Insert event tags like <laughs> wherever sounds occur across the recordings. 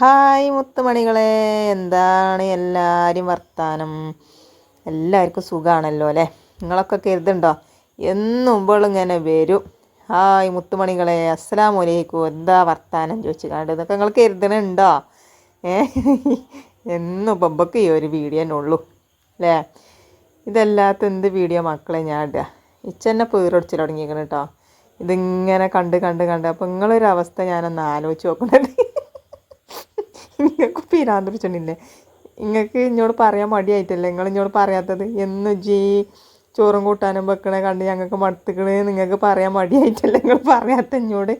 Hi മുത്തുമണികളെ. എന്താണ് എല്ലാവരും വർത്താനം? എല്ലാവർക്കും സുഖമാണല്ലോ അല്ലേ? നിങ്ങളൊക്കെ കരുതുണ്ടോ എന്നും ഇങ്ങനെ വരും. ഹായ് മുത്തുമണികളെ. അസ്സലാം വലൈക്കും എന്താ വർത്താനം ചോദിച്ചു കണ്ട്? ഇതൊക്കെ നിങ്ങൾ കരുതണുണ്ടോ ഏ? എന്നും ബൊബക്ക് ഈ ഒരു വീഡിയോ തന്നെ ഉള്ളൂ അല്ലേ? ഇതല്ലാത്ത എന്ത് വീഡിയോ മക്കളെ ഞാൻ ഇടുക ഇച്ചെന്നെ പേരൊടിച്ച് തുടങ്ങിയിരിക്കണം കേട്ടോ. ഇതിങ്ങനെ കണ്ട് കണ്ട് കണ്ട്. അപ്പോൾ നിങ്ങളൊരവസ്ഥ ഞാനൊന്ന് ആലോചിച്ച് നിങ്ങൾക്ക് പിരാന്ത് പിടിച്ചിട്ടില്ലേ നിങ്ങൾക്ക് ഇങ്ങോട് പറയാൻ മടിയായിട്ടല്ലേ? നിങ്ങൾ ഇങ്ങോട് പറയാത്തത്? എന്ന് ജി ചോറും കൂട്ടാനും വെക്കണേ കണ്ട് ഞങ്ങൾക്ക് മടുത്തുക്കണേ നിങ്ങൾക്ക് പറയാൻ മടിയായിട്ടല്ലേ? നിങ്ങൾ പറയാത്ത ഇങ്ങോട്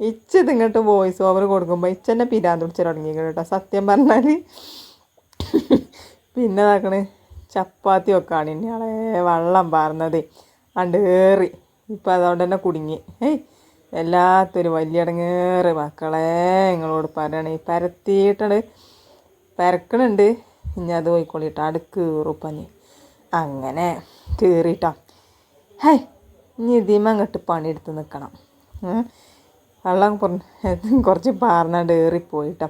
ഇച്ചത് ഇങ്ങോട്ട് വോയിസ് ഓവർ കൊടുക്കുമ്പോൾ ഇച്ചെന്നെ പിരാന്ത് പിടിച്ച് തുടങ്ങിയിരിക്കണം കേട്ടോ സത്യം പറഞ്ഞാൽ പിന്നെ നോക്കണേ ചപ്പാത്തി വെക്കാണ് ഇനിയാളെ വെള്ളം പാർന്നത്. അണ്ടേറി ഇപ്പം അതുകൊണ്ട് തന്നെ കുടുങ്ങി. ഏയ്. വല്ലാത്തൊരു വലിയ അടങ്ങേറ് മക്കളെ നിങ്ങളോട് പറയണേ. പരത്തിയിട്ടുണ്ട് പരക്കണുണ്ട്. ഇനി അത് പോയിക്കൊള്ളിട്ടോ അടുക്ക് ഉറുപ്പഞ്ഞ് അങ്ങനെ കീറിട്ടോ. ഹേ ഇനി ഇതിമ അങ്ങോട്ട് പണിയെടുത്ത് നിൽക്കണം. വെള്ളം പറഞ്ഞു <laughs> കുറച്ച് പാർന്നാണ്ട് ഏറിപ്പോയിട്ടോ.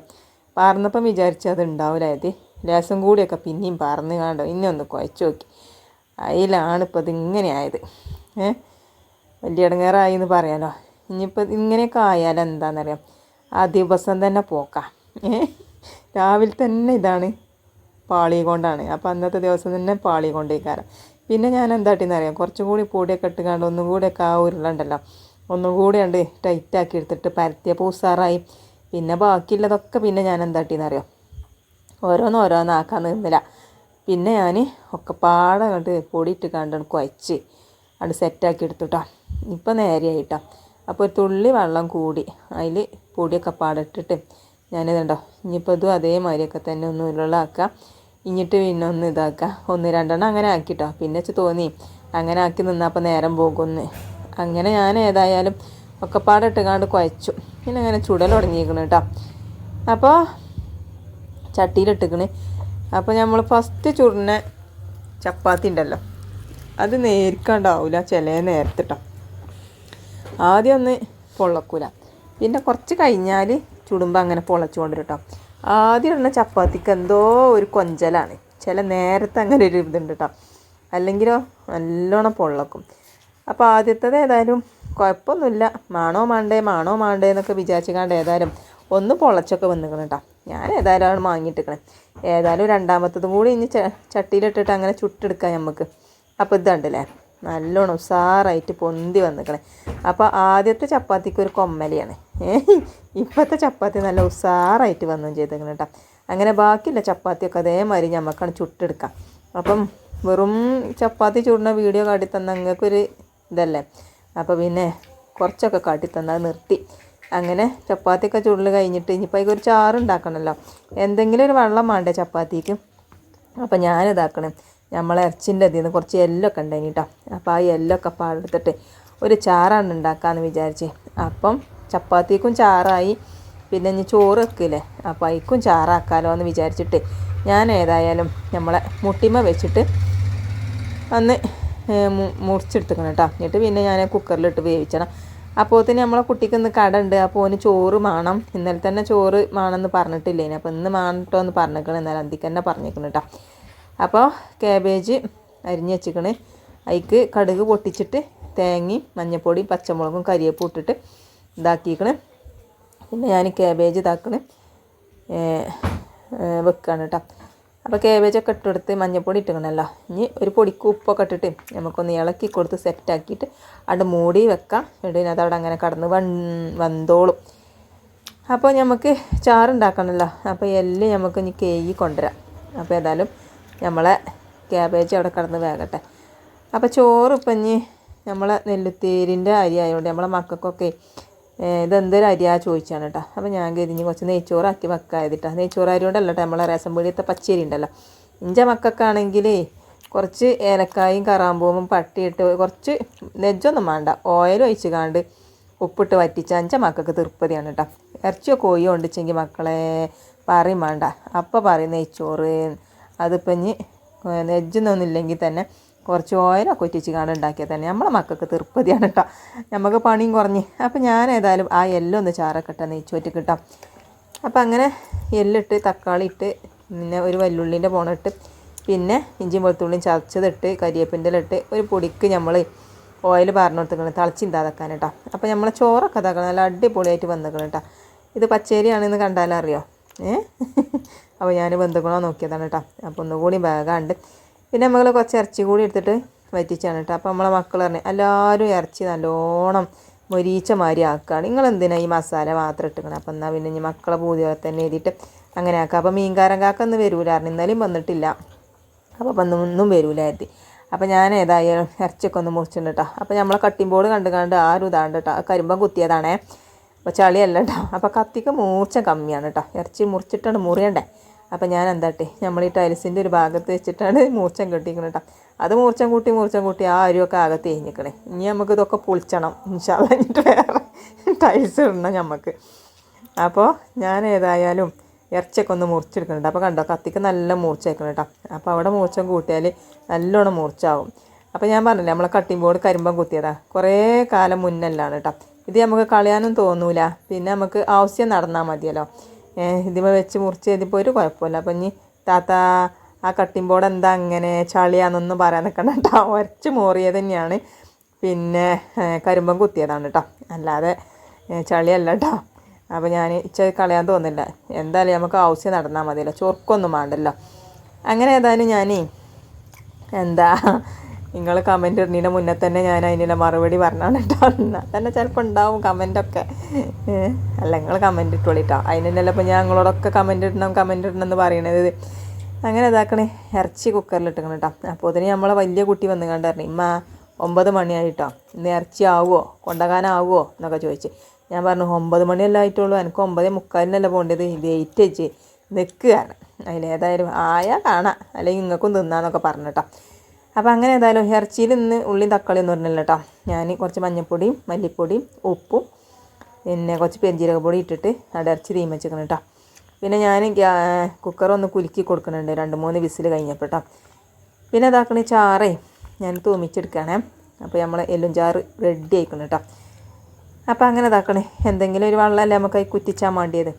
പാർന്നപ്പം വിചാരിച്ചു അത് ഉണ്ടാവില്ലായത് ലേസം കൂടിയൊക്കെ പിന്നെയും പാർന്ന് കാണ്ടോ. ഇനി ഒന്ന് കുഴച്ച് നോക്കി. അതിലാണ് ഇപ്പോൾ ഇത് ഇങ്ങനെ ആയത്. ഏ? വലിയ ഇടങ്ങേറായി എന്ന് പറയാലോ. ഇനിയിപ്പോൾ ഇങ്ങനെയൊക്കെ ആയാലെന്താണെന്നറിയാം ആ ദിവസം തന്നെ പോക്കാം. ഏ? രാവിലെ തന്നെ ഇതാണ് പാളി കൊണ്ടാണ് അപ്പോൾ അന്നത്തെ ദിവസം തന്നെ പാളി കൊണ്ടേക്കാരം പിന്നെ ഞാൻ എന്താട്ടിന്നറിയാം കുറച്ചും കൂടി പൊടിയൊക്കെ ഇട്ടുകാണ്ട് ഒന്നും കൂടിയൊക്കെ ആ ഉരുളുണ്ടല്ലോ. ഒന്നും കൂടി ഉണ്ട് ടൈറ്റാക്കി എടുത്തിട്ട് പരത്തിയപ്പോൾ ഉസാറായി. പിന്നെ ബാക്കിയുള്ളതൊക്കെ പിന്നെ ഞാൻ എന്താട്ടിന്ന് അറിയാം? ഓരോന്ന് ഓരോന്നാക്കാൻ നിന്നില്ല. പിന്നെ ഞാൻ ഒക്കെ പാടെ കണ്ട് പൊടി ഇട്ട് കണ്ട് കുഴച്ച് അത് സെറ്റാക്കി എടുത്തുട്ടോ. ഇപ്പം നേരെയായിട്ടോ. അപ്പോൾ ഒരു തുള്ളി വെള്ളം കൂടി അതിൽ പൊടിയൊക്കെ പാടിട്ടിട്ട് ഞാനിതുണ്ടോ ഇനിയിപ്പോൾ ഇതും അതേമാതിരിയൊക്കെ തന്നെ ഒന്ന് ഉരുളാക്കാം ഇഞ്ഞിട്ട് പിന്നെ ഒന്ന് ഇതാക്കുക. ഒന്ന് രണ്ടെണ്ണം അങ്ങനെ ആക്കിട്ടോ. പിന്നെ വെച്ച് തോന്നി. അങ്ങനെ ആക്കി നിന്നപ്പോൾ നേരം പോകുമെന്ന് അങ്ങനെ ഞാൻ ഏതായാലും ഒക്കെ പാടിട്ടുകാണ്ട് കുഴച്ചു. പിന്നെ അങ്ങനെ ചുടൽ തുടങ്ങിയിരിക്കണം കേട്ടോ. അപ്പോൾ ചട്ടിയിലിട്ടിക്കണ് അപ്പോൾ നമ്മൾ ഫസ്റ്റ് ചുടുന്ന ചപ്പാത്തി ഉണ്ടല്ലോ. അത് നേരിക്കാണ്ടാവില്ല ചില നേരത്തിട്ടോ ആദ്യം ഒന്ന് പൊള്ളക്കൂല. പിന്നെ കുറച്ച് കഴിഞ്ഞാൽ ചുടുമ്പോൾ അങ്ങനെ പൊളച്ചു കൊണ്ടിട്ടോ ആദ്യം ഇടുന്ന ചപ്പാത്തിക്ക് എന്തോ ഒരു കൊഞ്ചലാണ്. ചില നേരത്തെ അങ്ങനെ ഒരു ഇതുണ്ട് കേട്ടോ അല്ലെങ്കിലോ നല്ലോണം പൊള്ളക്കും. അപ്പോൾ ആദ്യത്തേത് ഏതായാലും കുഴപ്പമൊന്നുമില്ല. മാണോ മാണ്ടേ മാണോ മാണ്ടേ എന്നൊക്കെ വിചാരിച്ചുകൊണ്ട് ഏതായാലും ഒന്ന് പൊളച്ചൊക്കെ വന്നിക്കണം കേട്ടോ ഞാൻ ഏതായാലും വാങ്ങിയിട്ടിരിക്കണം ഏതായാലും രണ്ടാമത്തതും കൂടി ഇനി ചട്ടിയിലിട്ടിട്ട് അങ്ങനെ ചുട്ടെടുക്കാം നമുക്ക് അപ്പോൾ ഇതുണ്ടല്ലേ നല്ലോണം ഉസാറായിട്ട് പൊന്തി വന്നിക്കണേ. അപ്പോൾ ആദ്യത്തെ ചപ്പാത്തിക്ക് ഒരു കൊമ്മലിയാണ്. <laughs> ഇപ്പോഴത്തെ ചപ്പാത്തി നല്ല ഉസാറായിട്ട് വന്നും ചെയ്തേക്കണം കേട്ടോ അങ്ങനെ ബാക്കിയുള്ള ചപ്പാത്തിയൊക്കെ അതേമാതിരി നമുക്കാണ് ചുട്ടെടുക്കാം. അപ്പം വെറും ചപ്പാത്തി ചൂടുന്ന വീഡിയോ കാട്ടി തന്ന നിങ്ങൾക്കൊരു ഇതല്ലേ? അപ്പോൾ പിന്നെ കുറച്ചൊക്കെ കാട്ടി തന്നത് നിർത്തി. അങ്ങനെ ചപ്പാത്തിയൊക്കെ ചുടൽ കഴിഞ്ഞിട്ട് ഇനിയിപ്പോൾ അതിൽ ഒരു ചാറ് ഉണ്ടാക്കണമല്ലോ എന്തെങ്കിലും ഒരു വെള്ളം വേണ്ടേ ചപ്പാത്തിക്ക്? അപ്പോൾ ഞാനിതാക്കണം. നമ്മളെ ഇറച്ചിന്റെ അതിൽ നിന്ന് കുറച്ച് എല്ലൊക്കെ ഉണ്ടായിന് കേട്ടോ അപ്പോൾ ആ എല്ലൊക്കെ പാടെടുത്തിട്ട് ഒരു ചാറാണ് ഉണ്ടാക്കാമെന്ന് വിചാരിച്ച്. അപ്പം ചപ്പാത്തിക്കും ചാറായി. പിന്നെ ഇനി ചോറ് വെക്കില്ലേ? അപ്പോൾ അതിക്കും ചാറാക്കാലോ എന്ന് വിചാരിച്ചിട്ട് ഞാൻ ഏതായാലും നമ്മളെ മുട്ടിമ വെച്ചിട്ട് അന്ന് മുറിച്ചെടുത്തുക്കണം കേട്ടോ. എന്നിട്ട് പിന്നെ ഞാൻ കുക്കറിലിട്ട് വേവിച്ചണം. അപ്പോൾ തന്നെ നമ്മളെ കുട്ടിക്ക് ഇന്ന് കട ഉണ്ട് അപ്പോൾ ഓന് ചോറ് മാണം. ഇന്നലെ തന്നെ ചോറ് വേണമെന്ന് പറഞ്ഞിട്ടില്ലേ അപ്പോൾ ഇന്ന് മാണിട്ടോ എന്ന് പറഞ്ഞേക്കണം. എന്നാലും അന്തിക്ക് തന്നെ പറഞ്ഞേക്കണം കേട്ടോ. അപ്പോൾ കാബേജ് അരിഞ്ഞ് വെച്ചിക്കണ്. അതിക്ക് കടുക് പൊട്ടിച്ചിട്ട് തേങ്ങയും മഞ്ഞൾപ്പൊടിയും പച്ചമുളകും കരിയേപ്പും ഇട്ടിട്ട് ഇതാക്കിക്കണ് പിന്നെ ഞാൻ കാബേജ് ഇതാക്കണ്. വെക്കുകയാണ് കേട്ടോ അപ്പോൾ കാബേജൊക്കെ ഇട്ടെടുത്ത് മഞ്ഞൾപ്പൊടി ഇട്ടുകണല്ലോ ഇനി ഒരു പൊടിക്ക് ഉപ്പൊക്കെ ഇട്ടിട്ട് നമുക്കൊന്ന് ഇളക്കി കൊടുത്ത് സെറ്റാക്കിയിട്ട് അവിടെ മൂടി വെക്കാം. എന്നിട്ട് അത് അവിടെ അങ്ങനെ കടന്ന് വൺ വന്തോളും അപ്പോൾ നമുക്ക് ചാറുണ്ടാക്കണമല്ലോ അപ്പോൾ എല്ലാം നമുക്ക് ഇനി കേയി കൊണ്ടുവരാം. അപ്പോൾ ഏതായാലും നമ്മളെ ക്യാബേജ് അവിടെ കടന്ന് വേകട്ടെ. അപ്പോൾ ചോറ് ഇപ്പം ഇനി നമ്മളെ നെല്ലുത്തേരിന്റെ അരി ആയതുകൊണ്ട് നമ്മളെ മക്കൾക്കൊക്കെ ഇതെന്തൊരു അരിയാ ചോദിച്ചാണ് കേട്ടോ അപ്പോൾ ഞാൻ കരിഞ്ഞ് കുറച്ച് നെയ്ച്ചോറാക്കി വെക്കാതിട്ടാ നെയ്ച്ചോറ് അരി കൊണ്ടല്ല കേട്ടോ നമ്മളെ റേഷൻ പീടിയത്തെ പച്ചരി ഉണ്ടല്ലോ. ഇഞ്ച മക്കൾക്കാണെങ്കിലേ കുറച്ച് ഏലക്കായും കറാമ്പൂവും പട്ടിയിട്ട് കുറച്ച് നെജ്ജൊന്നും വേണ്ട. ഓയിൽ ഒഴിച്ച് കാണ്ട് ഉപ്പിട്ട് വറ്റിച്ച അഞ്ച മക്കൾക്ക് തൃപ്പതിയാണ് കേട്ടോ ഇറച്ചിയോ കോഴിയോ ഉണ്ടിച്ചെങ്കിൽ മക്കളെ പറയും വേണ്ട. അപ്പോൾ പറയും നെയ്ച്ചോറ്. അതിപ്പം ഇനി നെജ്ജൊന്നുമില്ലെങ്കിൽ തന്നെ കുറച്ച് ഓയിലൊക്കെ ഒറ്റിച്ച് കാണാൻ ഉണ്ടാക്കിയാൽ തന്നെ. നമ്മളെ മക്കൾക്ക് തൃപ്തിയാണ് കേട്ടോ. നമുക്ക് പണിയും കുറഞ്ഞ്. അപ്പം ഞാൻ ഏതായാലും ആ എല്ലോ ഒന്ന് ചാറൊക്കെ ഇട്ടാൽ നെയ്ച്ചോറ്റ് കിട്ടാം അപ്പം അങ്ങനെ എല്ലിട്ട് തക്കാളി ഇട്ട് പിന്നെ ഒരു വല്ലുള്ളിന്റെ പോണിട്ട് പിന്നെ ഇഞ്ചിയും വെളുത്തുള്ളിയും ചതച്ചതിട്ട് കരിയേപ്പിന്റെ ഇട്ട് ഒരു പൊടിക്ക് നമ്മൾ ഓയിൽ പറഞ്ഞു കൊടുത്തിക്കണം തിളച്ചിന്താതാക്കാൻ കേട്ടോ. അപ്പോൾ നമ്മളെ ചോറൊക്കെ ഇതാക്കണം. നല്ല അടിപൊളിയായിട്ട് വന്നേക്കണം കേട്ടോ. ഇത് പച്ചേരിയാണെന്ന് കണ്ടാലറിയോ? ഏ? അപ്പോൾ ഞാൻ ബന്ധുക്കണോ നോക്കിയതാണ് കേട്ടോ. അപ്പോൾ ഒന്നുകൂടി വേഗമുണ്ട് പിന്നെ നമ്മൾ കുറച്ച് ഇറച്ചി കൂടി എടുത്തിട്ട് വറ്റിച്ചാണ് കേട്ടോ. അപ്പോൾ നമ്മളെ മക്കൾ പറഞ്ഞു എല്ലാവരും ഇറച്ചി നല്ലോണം മൊരീച്ച മാതിരി ആക്കുകയാണ് നിങ്ങൾ എന്തിനാണ് ഈ മസാല മാത്രം ഇട്ടിക്കണം? അപ്പം എന്നാൽ പിന്നെ ഇനി മക്കളെ പൂതി പോലെ തന്നെ എഴുതിയിട്ട് അങ്ങനെ ആക്കുക അപ്പോൾ മീൻകാരൻ കാക്കൊന്ന് വരൂലായിരുന്നു ഇന്നലെയും വന്നിട്ടില്ല. അപ്പോൾ അപ്പം ഒന്നും വരൂലായിരുന്നു അപ്പോൾ ഞാൻ ഏതായാലും ഇറച്ചിയൊക്കെ ഒന്ന് മുറിച്ചിട്ടുണ്ട് കേട്ടോ. അപ്പോൾ നമ്മളെ കട്ടിങ് ബോർഡ് കണ്ട് കണ്ട് ആരും ഇതാണ്ട് കേട്ടോ. കരിമ്പം കുത്തിയതാണേ. അപ്പോൾ ചളിയല്ല കേട്ടോ. അപ്പോൾ കത്തിക്ക് മൂർച്ച കമ്മിയാണ് കേട്ടോ. ഇറച്ചി മുറിച്ചിട്ടാണ് മുറിയണ്ടേ. അപ്പോൾ ഞാൻ എന്താട്ടെ നമ്മൾ ഈ ടൈൽസിന്റെ ഒരു ഭാഗത്ത് വെച്ചിട്ടാണ് മൂർച്ചം കെട്ടിക്കുന്നത് കേട്ടോ അത് മൂർച്ചം കൂട്ടി മൂർച്ചം കൂട്ടി ആ അരിയൊക്കെ ആകെ തേഞ്ഞിക്കണേ ഇനി നമുക്ക് ഇതൊക്കെ പൊളിച്ചണം. ഇൻഷാല്ല എന്നിട്ട് വേറെ ടൈൽസ് ഇടണം നമുക്ക് അപ്പോൾ ഞാൻ ഏതായാലും ഇറച്ചിയൊക്കെ ഒന്ന് മുറിച്ചെടുക്കുന്നുണ്ട്. അപ്പോൾ കണ്ടോ കത്തിക്ക് നല്ല മൂർച്ച വെക്കണം കേട്ടോ അപ്പോൾ അവിടെ മൂർച്ചം കൂട്ടിയാൽ നല്ലോണം മൂർച്ചാവും. അപ്പോൾ ഞാൻ പറഞ്ഞില്ലേ നമ്മളെ കട്ടിംഗ് ബോർഡ് കരിമ്പം കുത്തിയതാ. കുറേ കാലം മുന്നല്ലാണ് കേട്ടോ ഇത് നമുക്ക് കളയാനും തോന്നൂല. പിന്നെ നമുക്ക് ആവശ്യം നടന്നാൽ മതിയല്ലോ. ഇതിമ വെച്ച് മുറിച്ച് ഇതിപ്പോൾ ഒരു കുഴപ്പമില്ല. അപ്പം ഇനി താത്ത ആ കട്ടിംഗ് ബോർഡ് എന്താ അങ്ങനെ ചളിയാണെന്നൊന്നും പറയാൻ നിൽക്കണ്ട കേട്ടോ <laughs> ഒരച്ച് മോറിയത് തന്നെയാണ്. പിന്നെ കരിമ്പം കുത്തിയതാണ് കേട്ടോ അല്ലാതെ ചളിയല്ല കേട്ടോ അപ്പോൾ ഞാൻ ഇച്ച കളയാൻ തോന്നില്ല. എന്തായാലും നമുക്ക് ആവശ്യം നടന്നാൽ മതിയല്ലോ. ചൊർക്കൊന്നും വേണ്ടല്ലോ അങ്ങനെ ഏതായാലും ഞാൻ എന്താ നിങ്ങൾ കമന്റ് ഇടുന്നതിന് മുന്നേ തന്നെ ഞാൻ അതിനുള്ള മറുപടി പറഞ്ഞാണ് കേട്ടോ. എന്നാൽ തന്നെ ചിലപ്പോൾ ഉണ്ടാവും കമന്റൊക്കെ അല്ല നിങ്ങൾ കമന്റ് ഇട്ടോളിട്ടോ അതിനല്ലേ ഇപ്പോൾ ഞാൻ നിങ്ങളോടൊക്കെ കമന്റ് ഇടണം കമന്റ് ഇടണം എന്ന് പറയണത്. അങ്ങനെ ഇതാക്കണേ ഇറച്ചി കുക്കറിൽ ഇട്ടിക്കണം കേട്ടോ അപ്പോൾ അതിന് നമ്മളെ വലിയ കുട്ടി വന്ന് കണ്ടായിരുന്നു. ഇമ്മ ഒമ്പത് മണിയായിട്ടോ ഇന്ന് ഇറച്ചി ആവുമോ കൊണ്ടുപോകാനാവുമോ എന്നൊക്കെ ചോദിച്ച്. ഞാൻ പറഞ്ഞു ഒമ്പത് മണിയല്ല ആയിട്ടുള്ളൂ. എനിക്ക് ഒമ്പതേ മുക്കാലിനല്ല പോകേണ്ടത്. വെയിറ്റ് വെച്ച് നിൽക്കുകയാണ് അതിലേതായാലും ആയാൽ കാണാം. അല്ലെങ്കിൽ നിങ്ങൾക്കും തിന്നാന്നൊക്കെ പറഞ്ഞു കേട്ടോ അപ്പോൾ അങ്ങനെ ഏതായാലും ഇറച്ചിയിൽ ഇന്ന് ഉള്ളിയും തക്കാളിയും ഒന്നും പറഞ്ഞില്ല കേട്ടോ ഞാൻ കുറച്ച് മഞ്ഞൾപ്പൊടിയും മല്ലിപ്പൊടിയും ഉപ്പും പിന്നെ കുറച്ച് പെരിഞ്ജീരക ഇട്ടിട്ട് അവിടെ ഇറച്ചി തീം വെച്ചിരിക്കണം കേട്ടോ പിന്നെ ഞാൻ കുക്കർ ഒന്ന് കുലുക്കി കൊടുക്കുന്നുണ്ട്. രണ്ട് മൂന്ന് വിസിൽ കഴിഞ്ഞപ്പോൾ കേട്ടോ പിന്നെ ഇതാക്കണ ചാറേ ഞാൻ തൂമിച്ചെടുക്കുകയാണേ അപ്പോൾ നമ്മൾ എല്ലും ചാറ് റെഡി ആയിക്കണം കേട്ടോ അപ്പോൾ അങ്ങനെ ഇതാക്കണേ. എന്തെങ്കിലും ഒരു വെള്ളമല്ലേ നമുക്ക് കുറ്റിച്ചാൽ വേണ്ടിയത്.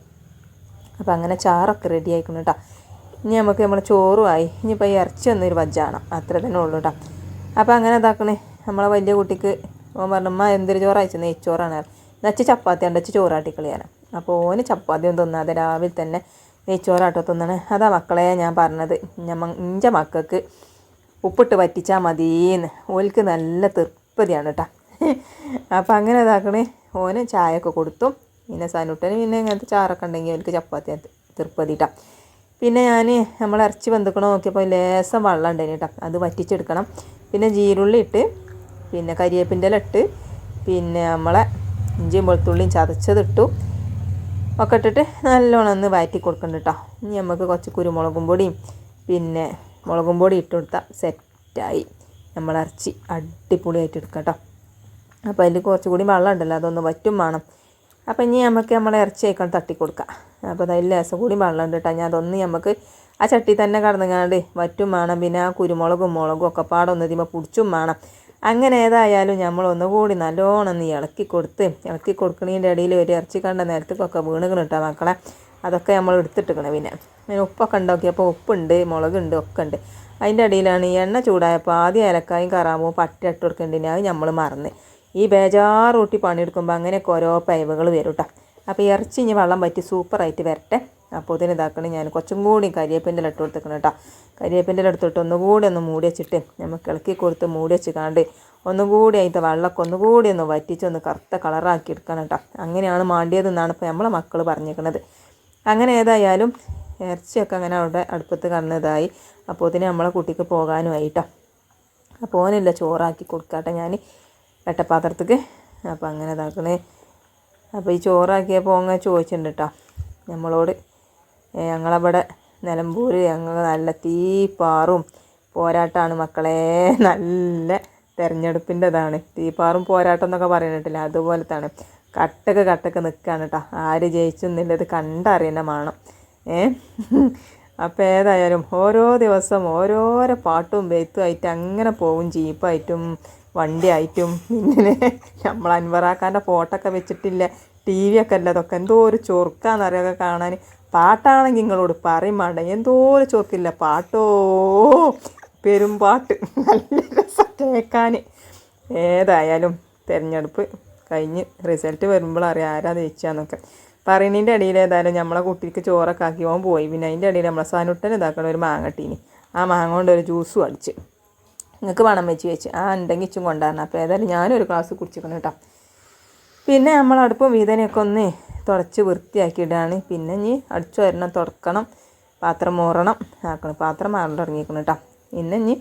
അപ്പോൾ അങ്ങനെ ചാറൊക്കെ റെഡി ആയിക്കണം കേട്ടോ ഇനി നമുക്ക് നമ്മൾ ചോറുമായി ഇനിയിപ്പോൾ ഈ ഇറച്ചി ഒന്നൊരു വജ്ജാണം. അത്ര തന്നെ ഉള്ളൂ കേട്ടോ അപ്പോൾ അങ്ങനെ ഇതാക്കണേ. നമ്മളെ വലിയ കുട്ടിക്ക് ഓൻ പറഞ്ഞു അമ്മ എന്തൊരു ചോറ് അയച്ചു നെയ്ച്ചോറാണ് നച്ച് ചപ്പാത്തി ചോറാട്ടി കളിയാണ് അപ്പോൾ ഓന് ചപ്പാത്തി ഒന്നും തിന്നാതെ രാവിലെ തന്നെ നെയ്ച്ചോറാട്ടോ തിന്നണേ. അതാ മക്കളെ ഞാൻ പറഞ്ഞത്. ഞമ്മ ഇഞ്ച മക്കൾക്ക് ഉപ്പിട്ട് പറ്റിച്ചാൽ മതിയെന്ന് ഓൽക്ക് നല്ല തൃപ്തിയാണ് കേട്ടോ അപ്പോൾ അങ്ങനെ ഇതാക്കണേ. ഓന് ചായയൊക്കെ കൊടുത്തു. പിന്നെ സനുട്ടന് പിന്നെ ഇങ്ങനത്തെ ചാറൊക്കെ ഉണ്ടെങ്കിൽ ഓൽക്ക് ചപ്പാത്തി തൃപ്പതിട്ടാ പിന്നെ ഞാൻ നമ്മൾ ഇറച്ചി വെന്തുക്കണ നോക്കിയപ്പോൾ ലേസം വെള്ളം ഉണ്ടായിന് കേട്ടോ അത് വറ്റിച്ചെടുക്കണം. പിന്നെ ജീരുള്ളി ഇട്ട് പിന്നെ കരിയേപ്പിന്റെ ഇട്ട് പിന്നെ നമ്മളെ ഇഞ്ചിയും വെളുത്തുള്ളിയും ചതച്ചതിട്ടു ഒക്കെ ഇട്ടിട്ട് നല്ലോണം ഒന്ന് വാറ്റി കൊടുക്കണ്ട കേട്ടോ ഇനി നമുക്ക് കുറച്ച് കുരുമുളകും പൊടിയും പിന്നെ മുളകും പൊടി ഇട്ട് കൊടുത്താൽ സെറ്റായി. നമ്മൾ ഇറച്ചി അടിപൊളിയായിട്ട് എടുക്കാം കേട്ടോ അപ്പോൾ അതിൽ കുറച്ചുകൂടി വെള്ളം ഉണ്ടല്ലോ അതൊന്ന് വറ്റും വേണം. അപ്പോൾ ഇനി നമുക്ക് നമ്മളെ ഇറച്ചി ആയിക്കൊണ്ട് തട്ടി കൊടുക്കാം. അപ്പോൾ അതിൽ ലേസം കൂടി വെള്ളം ഉണ്ട് കേട്ടോ. ഞാൻ അതൊന്ന് നമുക്ക് ആ ചട്ടി തന്നെ കടന്നുങ്ങാണ്ട് വറ്റും വേണം. പിന്നെ ആ കുരുമുളകും മുളകും ഒക്കെ പാടൊന്ന് ഇതിമ പിടിച്ചും വേണം. അങ്ങനെ ഏതായാലും നമ്മൾ ഒന്നുകൂടി നല്ലോണം ഒന്ന് ഇളക്കി കൊടുത്ത് ഇളക്കി കൊടുക്കണതിന്റെ ഇടയിൽ ഒരു ഇറച്ചി കണ്ട നേരത്തേക്കൊക്കെ വീണുകണ് കേട്ടോ മക്കളെ. അതൊക്കെ നമ്മൾ എടുത്തിട്ടിക്കണം പിന്നെ. അങ്ങനെ ഉപ്പൊക്കെ ഉണ്ടാക്കിയപ്പോൾ ഉപ്പുണ്ട് മുളകുണ്ട് ഒക്കെ ഉണ്ട്. അതിന്റെ ഇടയിലാണ് ഈ എണ്ണ ചൂടായപ്പോൾ ആദ്യം ഏലക്കായും കറാമ്പും പട്ടി ഇട്ട് കൊടുക്കേണ്ടതിന് നമ്മൾ മറന്ന്. ഈ ബേജാറൂട്ടി പണിയെടുക്കുമ്പോൾ അങ്ങനെയൊക്കെ ഓരോ പൈവകൾ വരും കേട്ടോ അപ്പോൾ ഇറച്ചി ഇനി വെള്ളം പറ്റി സൂപ്പറായിട്ട് വരട്ടെ. അപ്പോൾ ഇതിന് ഇതാക്കണം ഞാൻ കുറച്ചും കൂടി കരിയേപ്പിന്റെ ഇട്ട് കൊടുത്തേക്കണം കേട്ടോ കരിയേപ്പിന്റെ എടുത്തിട്ട് ഒന്നുകൂടി ഒന്ന് മൂടി വെച്ചിട്ട് നമുക്ക് ഇളക്കി കൊടുത്ത് മൂടി വെച്ച് കാണ്ട് ഒന്നുകൂടി അതിന്റെ വെള്ളമൊക്കെ ഒന്നുകൂടി ഒന്ന് വറ്റിച്ച് ഒന്ന് കറുത്ത കളറാക്കി എടുക്കണം കേട്ടോ അങ്ങനെയാണ് മാണ്ടിയതെന്നാണ് ഇപ്പോൾ നമ്മളെ മക്കൾ പറഞ്ഞേക്കണത്. അങ്ങനെ ഏതായാലും ഇറച്ചിയൊക്കെ അങ്ങനെ അവിടെ അടുപ്പത്ത് കടന്നതായി. അപ്പോൾ ഇതിന് നമ്മളെ കുട്ടിക്ക് പോകാനുമായിട്ടോ അപ്പോൾ ഓനില്ല ചോറാക്കി കൊടുക്കാട്ടെ ഞാൻ വെട്ടപ്പാത്രത്തേക്ക് അപ്പോൾ അങ്ങനെ ഇതാക്കണേ. അപ്പോൾ ഈ ചോറാക്കിയപ്പോൾ അങ്ങ് ചോദിച്ചിട്ടുണ്ട് കേട്ടോ നമ്മളോട് ഞങ്ങളവിടെ നിലമ്പൂർ ഞങ്ങൾ നല്ല തീപ്പാറും പോരാട്ടമാണ് മക്കളെ. <laughs> നല്ല തിരഞ്ഞെടുപ്പിന്റെതാണ്. തീപ്പാറും പോരാട്ടം എന്നൊക്കെ പറയുന്നിട്ടില്ല അതുപോലത്താണ്. കട്ടക്ക് കട്ടക്ക് നിൽക്കുകയാണ് കേട്ടോ ആര് ജയിച്ചു എന്നുള്ളത് കണ്ടറിയണം വേണം ഏ? <laughs> അപ്പോൾ ഏതായാലും ഓരോ ദിവസം ഓരോരോ പാട്ടും വെയ്ത്തുമായിട്ട് അങ്ങനെ പോവും ജീപ്പായിട്ടും വണ്ടിയായിട്ടും പിന്നെ നമ്മൾ അൻവറാക്കാന്റെ ഫോട്ടോ ഒക്കെ വെച്ചിട്ടില്ല. ടി വി ഒക്കെ അല്ല അതൊക്കെ. എന്തോ ഒരു ചൊറുക്കാന്നറിയൊക്കെ കാണാൻ. പാട്ടാണെങ്കിൽ നിങ്ങളോട് പറയും വേണ്ട എന്തോ ഒരു ചൊറുക്കില്ല. പാട്ടോ? പെരുമ്പാട്ട് നല്ല രസം. കേൾക്കാൻ. ഏതായാലും തിരഞ്ഞെടുപ്പ് കഴിഞ്ഞ് റിസൾട്ട് വരുമ്പോൾ അറിയാം ആരാ ജയിച്ചാന്നൊക്കെ. പറയുന്നതിന്റെ ഇടയിൽ ഏതായാലും നമ്മളെ കുട്ടിക്ക് ചോറൊക്കെ ആക്കി. പോകാൻ പോയി. പിന്നെ അതിന്റെ ഇടയിൽ നമ്മളെ സാനുട്ടൻ ഇതാക്കണ ഒരു മാങ്ങ ടീനി ആ മാങ്ങ കൊണ്ട് ഒരു ജ്യൂസും അടിച്ച്. നിങ്ങൾക്ക് വേണം വെച്ച് വെച്ച്. ആ ഉണ്ടെങ്കിൽ ഇച്ചും കൊണ്ടുവരണം. അപ്പോൾ ഏതായാലും ഞാനൊരു ഗ്ലാസ് കുടിച്ചിരിക്കണം കേട്ടോ. പിന്നെ നമ്മൾ അടുപ്പും വീതനയൊക്കെ ഒന്ന് തുടച്ച് വൃത്തിയാക്കിയിടാണ്. പിന്നെ ഇനി അടിച്ചു വരണം തുടക്കണം പാത്രം മോറണം ആക്കണം. പാത്രം മാറൽ തുടങ്ങിയിരിക്കണം കേട്ടോ. പിന്നെ ഇനി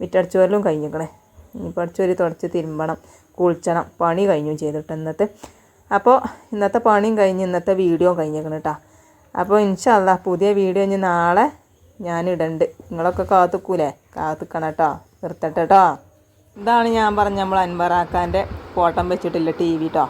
വിറ്റടിച്ചു വരലും കഴിഞ്ഞിരിക്കണേ. ഇനിയിപ്പോൾ അടിച്ചുവരി തുടച്ച് തിരുമ്പണം കുളിച്ചണം. പണി കഴിഞ്ഞു ചെയ്തിട്ട് ഇന്നത്തെ. അപ്പോൾ ഇന്നത്തെ പണിയും കഴിഞ്ഞ് ഇന്നത്തെ വീഡിയോ കഴിഞ്ഞിരിക്കണം കേട്ടോ. അപ്പോൾ ഇൻഷല്ല പുതിയ വീഡിയോ ഇനി നാളെ ഞാൻ ഇടണ്ട് നിങ്ങളൊക്കെ കാത്തുക്കൂലേ? കാത്തുക്കണം കേട്ടോ. നിർത്തട്ടെ കേട്ടോ ഇതാണ് ഞാൻ പറഞ്ഞ നമ്മൾ അൻവറാക്കാന്റെ കോട്ടം വെച്ചിട്ടില്ല ടി വി കേട്ടോ